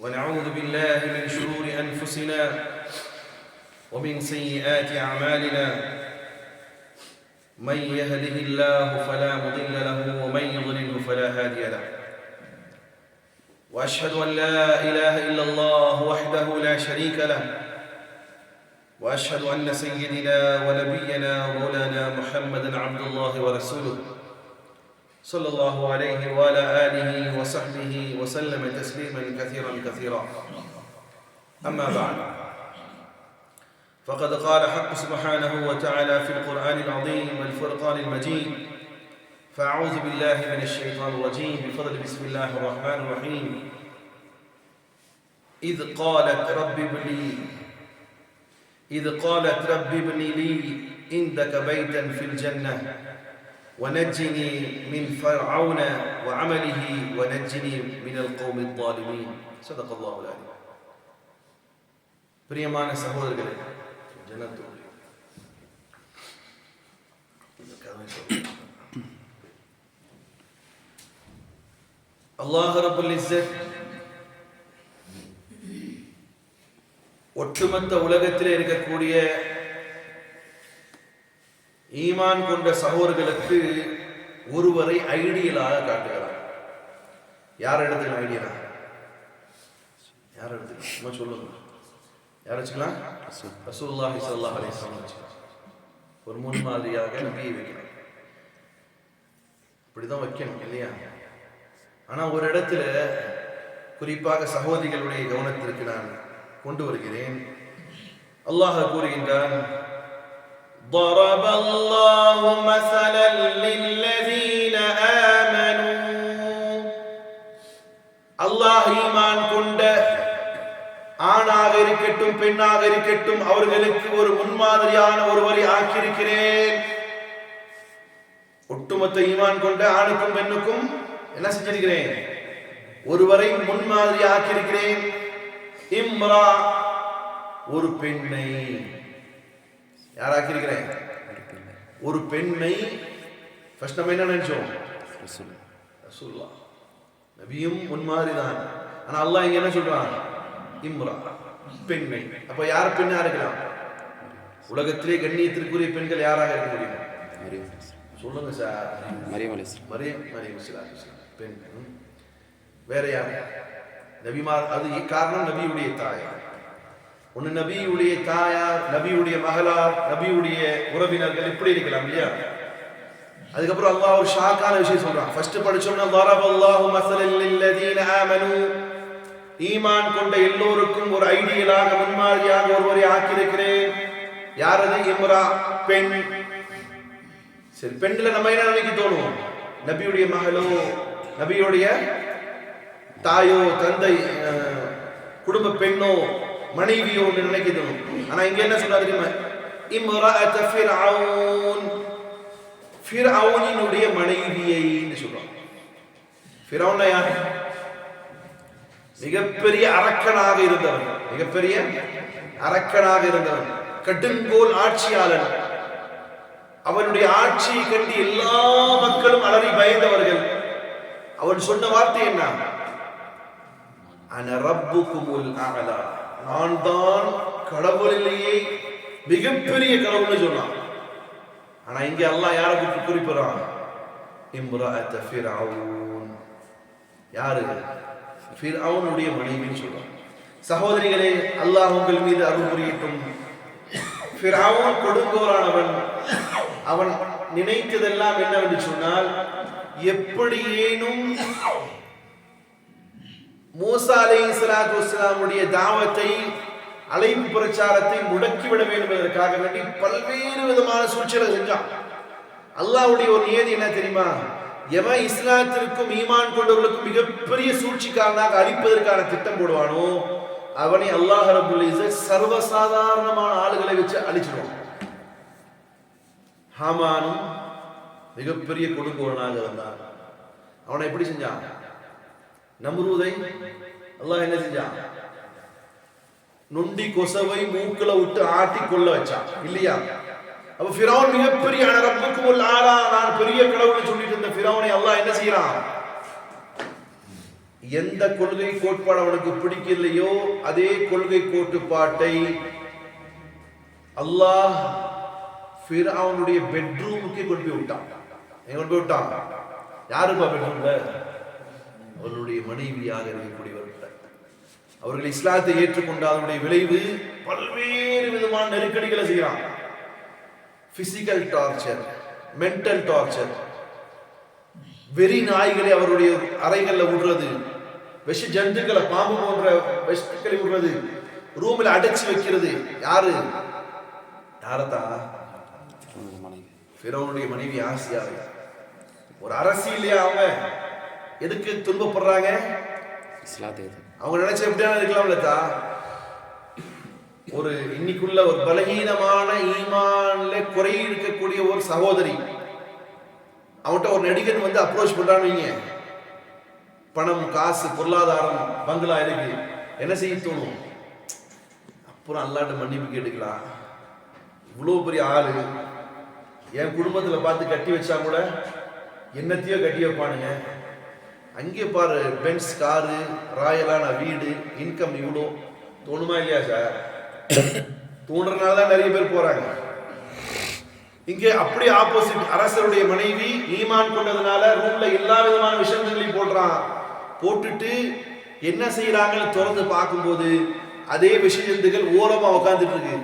ونعوذ بالله من شرور أنفسنا ومن سيئات أعمالنا. من يهده الله فلا مضل له ومن يضلله فلا هادي له. وأشهد أن لا إله إلا الله وحده لا شريك له. وأشهد أن سيدنا ونبينا ومولانا محمدا عبد الله ورسوله. صلى الله عليه وعلى آله وصحبه وسلم تسليما كثيرا كثيرا. أما بعد فقد قال حق سبحانه وتعالى في القرآن العظيم والفرقان المجيد فأعوذ بالله من الشيطان الرجيم بفضل بسم الله الرحمن الرحيم. إذ قالت رب ابن لي إذ قالت رب ابن لي عندك بيتا في الجنة. ونجني من فرعون وعمله ونجني من القوم الظالمين صدق الله العليم பிரியமான சகோதரர்களே ஜனத்தோடு அல்லாஹ் ரபுல் இஸ்ஸத் ஒட்டுமொத்த உலகத்தில் இருக்கக்கூடிய ஈமான் கொண்ட சகோதரர்களுக்கு ஒருவரை ஐடியலாக காட்டுகிறார். யார் இடத்துல ஐடியலா யார் இடத்துல சும்மா சொல்லுங்க. யார் வச்சுக்கலாம்? ரசூலுல்லாஹி ஸல்லல்லாஹு அலிஸ்லாம் வச்சுக்கலாம். ஒரு முன்மாதிரியாக நம்பியை வைக்கணும் இப்படிதான் வைக்கணும் இல்லையா? ஆனா ஒரு இடத்துல குறிப்பாக சகோதரிகளுடைய கவனத்திற்கு நான் கொண்டு வருகிறேன். அல்லாஹ் கூறுகின்றான் ضرب الله مثلا للذين آمنوا அல்லாஹ் ஈமான் கொண்ட ஆணாக இருக்கட்டும் பெண்ணாக இருக்கட்டும் அவர்களுக்கு ஒரு முன்மாதிரியான ஒருவரை ஆக்கியிருக்கிறேன் ஒட்டுமொத்த ஈமான் கொண்ட ஆணுக்கும் பெண்ணுக்கும் என்ன செஞ்சிருக்கிறேன் ஒருவரை முன்மாதிரி ஆக்கியிருக்கிறேன் இம்ரா ஒரு பெண்ணை யாராக்கியிருக்கிறேன்? ஒரு பெண்ணை ஃபர்ஸ்ட் நம்ம என்ன நினைச்சோம்? ரசூல்லா நபியும் முன்மாதிரி தான் ஆனா அல்லாஹ் இங்க என்ன சொல்றான்? இம்ரா. பெண்ணை அப்ப யார் பெண்ணா இருக்கலாம்? உலகத்திலே கண்ணியத்திற்குரிய பெண்கள் யாராக இருக்க முடியும்? சொல்லுங்க சார். மரியம் மரியம் மரியம் பெண். வேற யார்? நபிமார் அது காரணம் நபியுடைய தாயார் ஒன்று நபியுடைய தாயார் நபியுடைய மகளார் நபியுடைய உறவினர்கள் இப்படி இருக்கலாம் இல்லையா? அதுக்கப்புறம் அல்லாஹ் ஒரு ஷாக்கான விஷயம் சொல்றான். ஃபர்ஸ்ட் படிச்சோம்னா வரவ அல்லாஹு மசலில்லதீன ஆமனு. ஈமான் கொண்ட எல்லோருக்கும் ஒரு ஐடியலாக முன்மாதிரியாக ஒருவரை ஆக்கியிருக்கிறேன். யார் அது? இம்ரா பெண். சரி பெண்ணில் நம்ம என்ன நினைக்க தோணுவோம் நபியுடைய மகளோ நபியுடைய தாயோ தந்தை குடும்ப பெண்ணோ மனைவியோ நினைக்கிறோம் ஆனா இங்க என்ன சொல்றாரு தெரியுமா? இம்ரஅத ஃபிர்அவுன். ஃபிர்அவுனினுடைய மனைவியை சொல்றான் ஃபிர்அவுன் யார்? மிகப்பெரிய அரக்கனாக இருந்தவன். மிகப்பெரிய அரக்கனாக இருந்தவன். கடுங்கோல் ஆட்சியாளன். அவனுடைய ஆட்சியை கண்டு எல்லா மக்களும் அலறி பயந்தவர்கள். அவன் சொன்ன வார்த்தை என்ன? அன ரப்புக்குமுல் அகலா நான் தான் கடவுளிலேயே மிகப்பெரிய கடவுள்னு சொன்னான். ஆனா இங்க அல்லாஹ் யாரை குறித்து குறிப்பிடறான்? இம்ரஅத ஃபிர்அவுன். யாரு? ஃபிர்அவுனுடைய மனைவின்னு சொல்றான். சகோதரிகளே அல்லாஹ் உங்கள் மீது அருள் புரியட்டும். ஃபிர்அவுன் கொடுங்கோலானவன். அவன் நினைத்ததெல்லாம் என்னவென்று சொன்னால் எப்படியேனும் மூசா அலை இஸ்லாத்து இஸ்லாமுடைய தாவத்தை அழைப்பு பிரச்சாரத்தை முடக்கிவிட வேண்டும் என்பதற்காக வேண்டி பல்வேறு விதமான சூழ்ச்சிகளை செஞ்சான் அல்லாஹ்வுடைய ஒரு நியதி என்ன தெரியுமா? எவன் இஸ்லாத்திற்கும் ஈமான் கொண்டவர்களுக்கும் மிகப்பெரிய சூழ்ச்சிக்காரனாக அழிப்பதற்கான திட்டம் போடுவானோ அவனை அல்லாஹ் ரபுல் சர்வசாதாரணமான ஆளுகளை வச்சு அழிச்சிடுவான். ஹாமானும் மிகப்பெரிய கொடுங்கோலனாக இருந்தான். அவனை எப்படி செஞ்சான்? நம்ரூதை அல்லாஹ் என்ன செஞ்சான் நொண்டி கொசவை மூக்குல விட்டு ஆட்டி கொள்ள வச்சான் இல்லையா? அப்ப ஃபிரௌன் மிகப்பெரிய ரப்புக்கும் உல் ஆலா நான் பெரிய கடவுள்னு சொல்லிட்டு இருந்த ஃபிரௌனை அல்லாஹ் என்ன செய்யறான்? எந்த கொள்கை கோட்பாடு அவனுக்கு பிடிக்கலையோ அதே கொள்கை கோட்டுப்பாட்டை அல்லாஹ் அவனுடைய பெட்ரூமுக்கு கொண்டு போய் விட்டான். கொண்டு போய் விட்டான்? யாருப்பா பெட்ரூம்ல அவர்களுடைய மனைவியாக இருக்கக்கூடியவர்கள் அவர்கள் இஸ்லாத்தை ஏற்றுக்கொண்ட அதனுடைய விளைவு பல்வேறு விதமான நெருக்கடிகளை செய்யறான் பிசிக்கல் டார்ச்சர் மென்டல் டார்ச்சர் வெறி நாய்களை அவருடைய அறைகள்ல விடுறது. விஷ ஜந்துக்களை பாம்பு போன்ற விஷத்துக்களை விடுறது. ரூம்ல அடைச்சு வைக்கிறது. யாரு? யாரத்தான் பிறவனுடைய மனைவி. ஆசியா. ஒரு அரசியலையா அவங்க? எதுக்கு துன்பப்படுறாங்க? அவங்க நினைச்ச எப்படியான இருக்கலாம்ல தா ஒரு இன்னைக்குள்ள ஒரு பலகீனமான ஈமான்ல குறை இருக்கக்கூடிய ஒரு சகோதரி அவன்கிட்ட ஒரு நடிகன் வந்து அப்ரோச் பண்றான்னு பணம் காசு பொருளாதாரம் பங்களா இருக்கு. என்ன செய்ய தோணும்? அப்புறம் அல்லாட்ட மன்னிப்பு கேட்டுக்கலாம் இவ்வளோ பெரிய ஆளு. என் குடும்பத்துல பார்த்து கட்டி வச்சா கூட என்னத்தையோ கட்டி வைப்பானுங்க. அங்கே பாரு பென்ஸ் காரு ராயலான வீடு இன்கம் இவ்வளோ தோணுமா இல்லையா சார் தோன்றனால தான் நிறைய பேர் போறாங்க. இங்கே அப்படியே ஆப்போசிட் அரசருடைய மனைவி ஈமான் கொண்டதுனால ரூம்ல எல்லா விதமான விஷயங்களையும் போடுறான். போட்டுட்டு என்ன செய்யறாங்கன்னு திறந்து பார்க்கும்போது அதே விஷயந்துகள் ஓரமா உட்காந்துட்டு இருக்கு.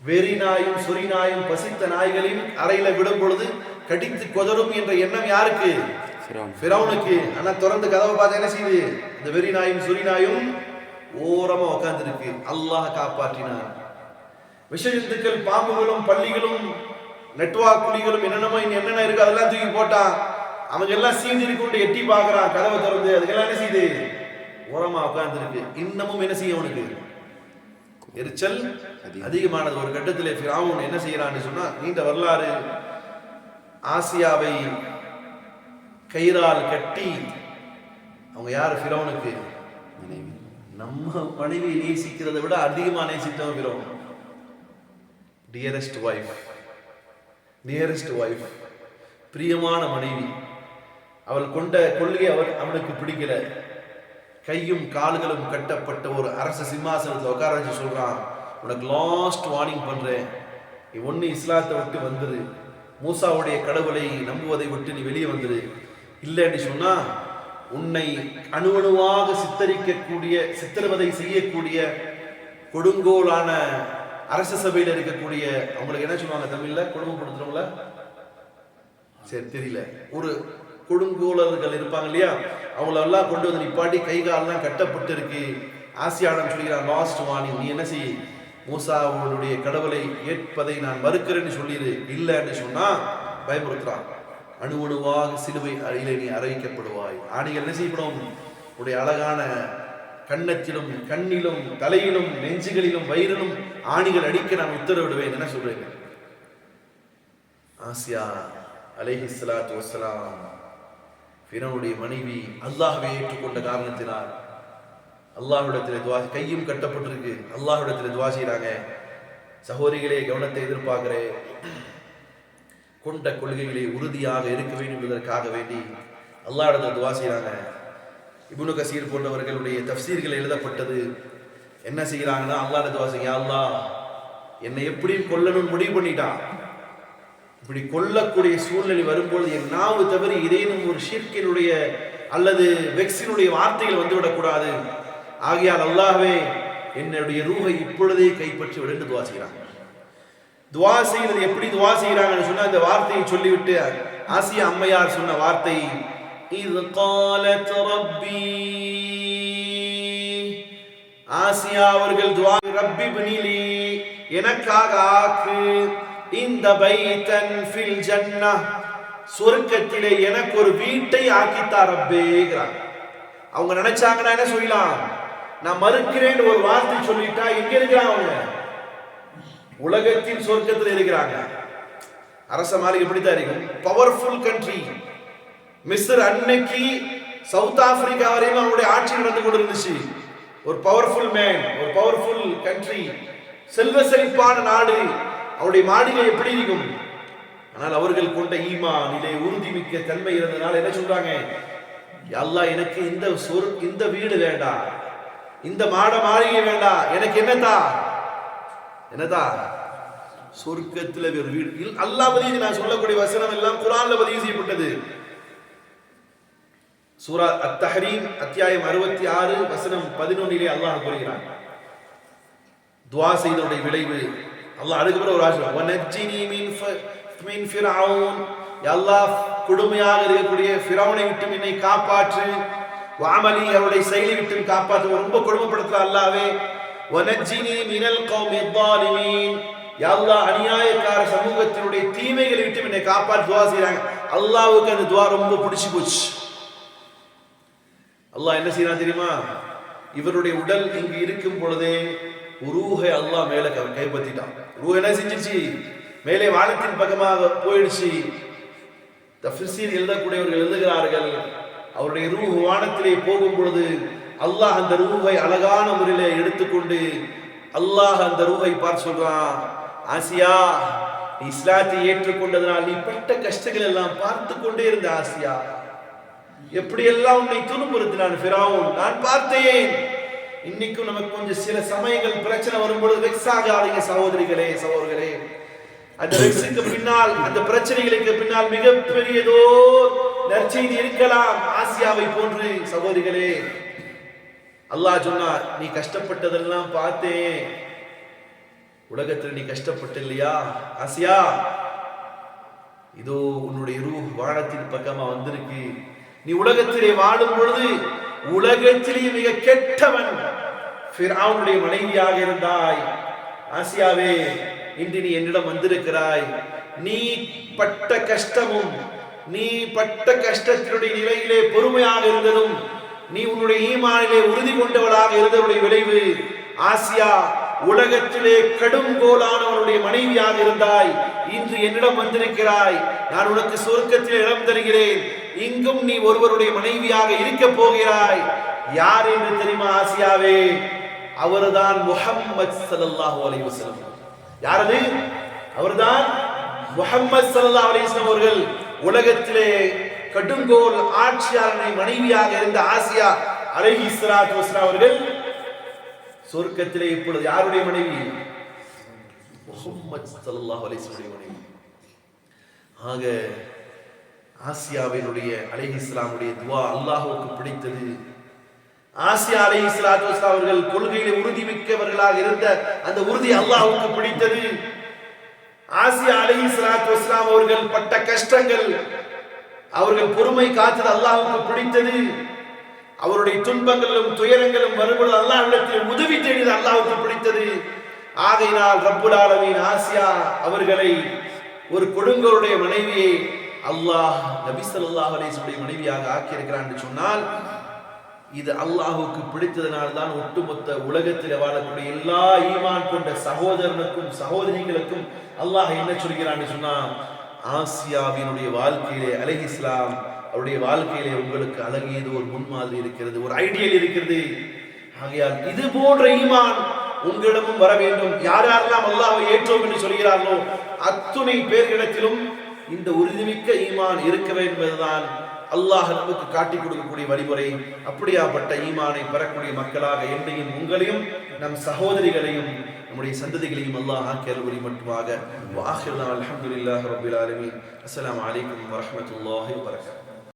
வெறி நாயும் சொறி நாயும் பசித்த நாய்களையும் அறையில விடும் பொழுது கடித்து கொதரும் என்ற எண்ணம் யாருக்கு? ஃபிரௌனுக்கு ஆனா திறந்து கதவை பார்த்து என்ன செய்யுது இந்த வெறி நாயும் சுரி நாயும் ஓரமா உட்கார்ந்திருக்கு அல்லாஹ் காப்பாற்றினார் விஷஜந்துக்கள் பாம்புகளும் பள்ளிகளும் நெட்வாக் புலிகளும் என்னென்னமோ என்னென்ன இருக்கு அதெல்லாம் தூக்கி போட்டான். அவங்க எல்லாம் சீண்டிட்டு கொண்டு எட்டி பார்க்கறான். கதவை திறந்து அதுக்கெல்லாம் என்ன செய்யுது ஓரமா உட்கார்ந்திருக்கு இன்னமும் என்ன செய்யும் அவனுக்கு? எரிச்சல் அதிகமானது. ஒரு கட்டத்தில் ஃபிரௌன் என்ன செய்யறான்னு சொன்னா நீண்ட வரலாறு. ஆசியாவை கயிறால் கட்டி. அவங்க யார்? ஃபிரௌனுக்கு. மனைவி. நம்ம மனைவி நேசிக்கிறதை விட அதிகமா நேசித்தவன் ஃபிரௌன். டியரஸ்ட் ஒய்ஃப் நியரஸ்ட் ஒய்ஃப் பிரியமான மனைவி. அவள் கொண்ட கொள்கை அவர் அவனுக்கு பிடிக்கல. கையும் கால்களும் கட்டப்பட்ட ஒரு அரச சிம்மாசனத்தில் உட்கார வச்சு சொல்றான் உனக்கு லாஸ்ட் வார்னிங் பண்றேன். நீ ஒன்னு இஸ்லாத்தை விட்டு வந்துரு. மூசாவுடைய கடவுளை நம்புவதை விட்டு நீ வெளியே வந்துரு. இல்லைன்னு சொன்னா உன்னை அணுவணுவாக சித்தரிக்கக்கூடிய சித்திரவதை செய்யக்கூடிய கொடுங்கோலான அரச சபையில் இருக்கக்கூடிய அவங்களுக்கு என்ன சொல்லுவாங்க தமிழ்ல? குடும்பப்படுத்துறவங்கள சரி தெரியல. ஒரு கொடுங்கோலர்கள் இருப்பாங்க இல்லையா? அவங்களெல்லாம் கொண்டு வந்து நிப்பாட்டி கை காலெல்லாம் கட்டப்பட்டு இருக்கு ஆசியாடம் சொல்கிறான் லாஸ்ட் வார்னிங் நீ என்ன செய்? மூசா அவனுடைய கடவுளை ஏற்பதை நான் மறுக்கிறேன்னு சொல்லிடு இல்லைன்னு சொன்னா பயமுறுத்துறான். அணு அணுவாக சிலுவை அறையிலே நீ அறிவிக்கப்படுவாய். ஆணிகள் என்ன செய்யப்படும்? உடைய அழகான கண்ணத்திலும் கண்ணிலும் தலையிலும் நெஞ்சுகளிலும் வயிறிலும் ஆணிகள் அடிக்க நான் உத்தரவிடுவேன் என்ன சொல்றேன் ஆசியா அலைஹி சலாத்து வசலாம் பிறனுடைய மனைவி அல்லாஹ்வை ஏற்றுக்கொண்ட காரணத்தினால் அல்லாஹ்விடத்தில் துவா கையும் கட்டப்பட்டிருக்கு. அல்லாஹ்விடத்தில் துவா செய்கிறாங்க சகோதரிகளே கவனத்தை எதிர்பார்க்கிறேன். கொண்ட கொள்கைகளை உறுதியாக இருக்க வேண்டும் என்பதற்காக வேண்டி அல்லாஹ்விடத்தில் துவா செய்கிறாங்க இபுனு கசீர் போன்றவர்களுடைய தப்சீர்கள் எழுதப்பட்டது. என்ன செய்கிறாங்கன்னா அல்லாட துவா செய்ய அல்லாஹ் என்னை எப்படியும் கொல்லணும்னு முடிவு பண்ணிட்டான். இப்படி கொல்லக்கூடிய சூழ்நிலை வரும்போது என் நாவு தவறி இதேனும் ஒரு ஷீர்க்கினுடைய அல்லது வெக்ஸினுடைய வார்த்தைகள் வந்துவிடக்கூடாது. ஆகையால் அல்லாவே என்னுடைய ரூஹை இப்பொழுதே கைப்பற்றி விடு துவா செய்கிறான் துவா செய்யறது எப்படி துவா செய்கிறாங்கன்னு சொன்னால் அந்த வார்த்தையை சொல்லிவிட்டு ஆசியா அம்மையார் சொன்ன வார்த்தை இது காலத் ரப்பி. ஆசியா அவர்கள் துவா ரப்பி பினிலி எனக்காக ஆக்கு. இந்த பைத்தன் ஃபில் ஜன்னா சொர்க்கத்திலே எனக்கு ஒரு வீட்டை ஆக்கித்தா ரப்பேங்கிறாங்க அவங்க நினைச்சாங்கன்னா என்ன சொல்லலாம்? நான் மறுக்கிறேன்னு ஒரு வார்த்தை சொல்லிட்டா எங்க இருக்கிறான் அவங்க? உலகத்தின் சொர்க்கத்தில் இருக்கிறாங்க. அரச மாளிகை இப்படித்தான் இருக்கும்? பவர்ஃபுல் கண்ட்ரி மிஸ்ர் அன்னைக்கு சவுத் ஆப்பிரிக்கா வரையும் அவருடைய ஆட்சி நடந்து கொண்டிருந்துச்சு. ஒரு பவர்ஃபுல் மேன் ஒரு பவர்ஃபுல் கண்ட்ரி செல்வ செழிப்பான நாடு. அவருடைய மாளிகை எப்படி இருக்கும்? ஆனால் அவர்கள் கொண்ட ஈமா நிலை உறுதிமிக்க தன்மை இருந்ததுனால என்ன சொல்றாங்க? எல்லாம் அல்லாஹ் எனக்கு இந்த சொர் இந்த வீடு வேண்டாம். இந்த மாட மாளிகை வேண்டாம். எனக்கு என்னதா என்னதா? சொர்க்கத்தில் வேறு வீடு. அல்லா அல்லாஹ் பதிவு நான் சொல்லக்கூடிய வசனம் எல்லாம் குரான்ல பதிவு செய்யப்பட்டது. சூரா அத்தஹரீம் அத்தியாயம் அறுபத்தி ஆறு வசனம் பதினொன்னிலே அல்லாஹ் கூறுகிறான். துவா செய்தனுடைய விளைவு. அல்லாஹ் அதுக்கப்புறம் ஒரு ஆசிரம். வனஜ்ஜினி மின் மின் அல்லாஹ் கொடுமையாக இருக்கக்கூடிய ஃபிரவுனை விட்டு என்னை காப்பாற்று. வாமலி அவருடைய செயலை விட்டு காப்பாற்று. ரொம்ப கொடுமைப்படுத்துற அல்லாவே வனஜ்ஜினி மினல் கௌமி ظالمين யா அல்லாஹ் அநியாயக்கார சமூகத்தினுடைய தீமைகளை விட்டு என்னை காப்பாற்று துவா செய்றாங்க அல்லாஹ்வுக்கு அந்த துவா ரொம்ப பிடிச்சு போச்சு அல்லாஹ் என்ன செய்யறான் தெரியுமா இவருடைய உடல் இங்கு இருக்கும் பொழுதே ரூஹை அல்லாஹ் மேல க- கைப்பற்றிட்டான் ரூஹ் என்ன செஞ்சிச்சு மேலே வானத்தின் பக்கமாக போயிடுச்சு தஃசீர் எழுதக்கூடியவர்கள் எழுதுகிறார்கள் அவருடைய ரூஹ் வானத்திலே போகும் பொழுது அல்லாஹ் அந்த ரூவை அழகான முறையில எடுத்துக்கொண்டு அல்லாஹ் அந்த ரூவை பார்த்து சொல்றான் ஆசியா நீ இஸ்லாத்தை ஏற்றுக்கொண்டதனால் நீ பட்ட கஷ்டங்கள் எல்லாம் பார்த்து கொண்டே இருந்த ஆசியா. எப்படியெல்லாம் உன்னை துன்புறுத்தினான் ஃபிரௌன்? நான் பார்த்தேன். இன்னைக்கும் நமக்கு கொஞ்சம் சில சமயங்கள் பிரச்சனை வரும்பொழுது வெக்ஸ் ஆகாதீங்க சகோதரிகளே சகோதரர்களே. அந்த வெக்ஸுக்கு பின்னால் அந்த பிரச்சனைகளுக்கு பின்னால் மிகப்பெரியதோ நற்செய்தி இருக்கலாம். ஆசியாவை போன்று சகோதரிகளே அல்லாஹ் சொன்னார் நீ கஷ்டப்பட்டதெல்லாம் பார்த்தேன். உலகத்தில் நீ கஷ்டப்பட்ட இல்லையா ஆசியா இதோ உன்னுடைய ரூ வானத்தின் பக்கமா வந்திருக்கு. நீ உலகத்திலே வாழும் பொழுது உலகத்திலே மிக கெட்டவன் ஃபிரௌனுடைய மனைவியாக இருந்தாய். ஆசியாவே இன்று நீ என்னிடம் வந்திருக்கிறாய். நீ பட்ட கஷ்டமும் நீ பட்ட கஷ்டத்தினுடைய நிலையிலே பொறுமையாக இருந்ததும் நீ உன்னுடைய ஈமானிலே உறுதி கொண்டவளாக இருந்தவருடைய விளைவு. ஆசியா உலகத்திலே கடும் கோலானவனுடைய மனைவியாக இருந்தாய். இன்று என்னிடம் வந்திருக்கிறாய். நான் உனக்கு சொர்க்கத்தில் இடம் தருகிறேன். இங்கும் நீ ஒருவருடைய மனைவியாக இருக்க போகிறாய். யார் என்று தெரியுமா ஆசியாவே? அவர்தான் முஹம்மது சல்லாஹு அலைஹி யாரது? அவர்தான் முஹம்மது ஸல்லல்லாஹு அலைஹி அவர்கள். உலகத்திலே கடுங்கோல் ஆட்சியாளனை மனைவியாக இருந்த ஆசியா அலைஹி ஸலாத்து அவர்கள் சொர்க்கத்திலே இப்பொழுது யாருடைய மனைவி? முஹம்மது ஸல்லல்லாஹு அலைஹி மனைவி. ஆக ஆசியாவினுடைய அலைஹி இஸ்லாமுடைய துவா அல்லாஹுக்கு பிடித்தது. ஆசியா அலை ஸலாத்து அவர்கள் கொள்கையில உறுதி மிக்கவர்களாக இருந்த அந்த உறுதி அல்லாஹுக்கு பிடித்தது. ஆசியா அலை ஸலாத்து அவர்கள் பட்ட கஷ்டங்கள் அவர்கள் பொறுமை காத்தது அல்லாஹுக்கு பிடித்தது. அவருடைய துன்பங்களும் துயரங்களும் வரும்பொழுது அல்லாஹிடத்தில் உதவி தேடியது அல்லாஹுக்கு பிடித்தது. ஆகையினால் ரப்புல் ஆலமின் ஆசியா அவர்களை ஒரு கொடுங்கோருடைய மனைவியை அல்லாஹ் நபி சல்லாஹ் அலைஹி மனைவியாக ஆக்கியிருக்கிறான் என்று சொன்னால் இது அல்லாஹுக்கு பிடித்ததனால் தான் ஒட்டுமொத்த உலகத்தில் வாழக்கூடிய எல்லா ஈமான் கொண்ட சகோதரனுக்கும் சகோதரிகளுக்கும் அல்லாஹ் என்ன சொல்கிறான்னு சொன்னால் ஆசியாவினுடைய வாழ்க்கையிலே அலை இஸ்லாம் அவருடைய வாழ்க்கையிலே உங்களுக்கு அழகியது ஒரு முன்மாதிரி இருக்கிறது ஒரு ஐடியல் இருக்கிறது. ஆகையால் இது போன்ற ஈமான் உங்களிடமும் வர வேண்டும். யார் யாரெல்லாம் அல்லாவை ஏற்றோம் என்று சொல்கிறார்களோ அத்துணை பேர்களிடத்திலும் இந்த உறுதிமிக்க ஈமான் இருக்க வேண்டும் என்பதுதான் அல்லாஹ் நமக்கு காட்டிக் கொடுக்கக்கூடிய வழிமுறை. அப்படியாப்பட்ட ஈமானை பெறக்கூடிய மக்களாக என்னையும் உங்களையும் நம் சகோதரிகளையும் நம்முடைய சந்ததிகளையும் அல்லாஹ் ஆக்கிய அல்குரி மட்டுமாக வாஹிர்தான் அல்ஹம்துலில்லாஹி ரப்பில் ஆலமீன் அஸ்ஸலாமு அலைக்கும் வரஹ்மத்துல்லாஹி வபரகாத்துஹு